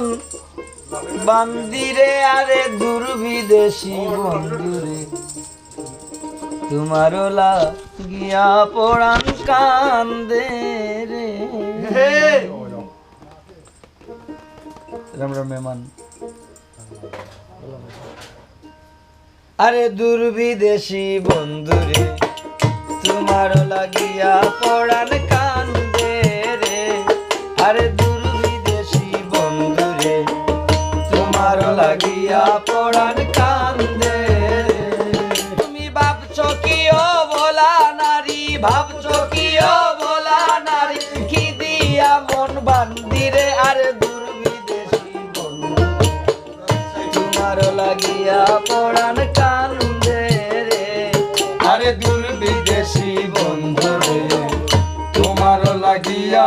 মন বান্দিরে আরে দুর্বিদেশি বন্ধুরে তোমারও লাগিয়া পড়ান কান্দে রে। রাম রাম মেহমান। আরে দুর্বিদেশি বন্ধুরে তোমার লাগিয়া পড়ান কান্দে রে। আরে লাগিয়া পড়ান কান্দে। তুমি ভাবছ কি ও বলা নারী? ভাবছ কি ও বলা নারী? কি দিয়া মন বান্দিরে আরে দুর্বিদেশি বন্ধু। তোমার লাগিয়া পড়ান কান্দে রে। আরে দূর বিদেশি বন্ধু রে। তোমার লাগিয়া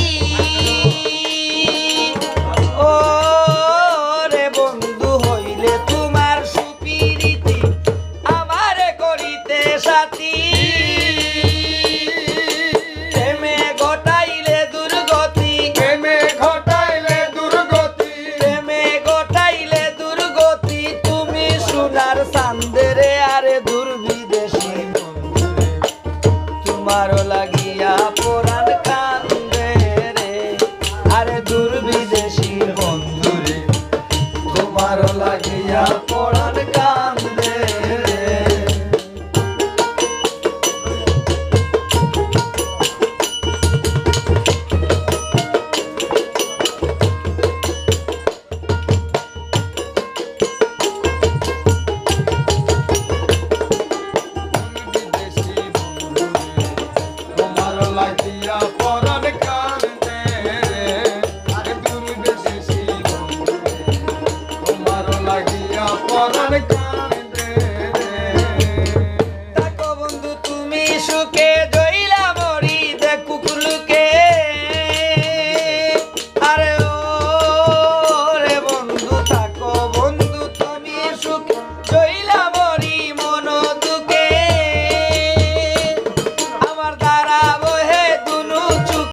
তোমার লাগিয়া পোড়ান কান্দে রে। আরে দুর্বিদেশী বন্ধুরে তোমার লাগিয়া পরাণ like this.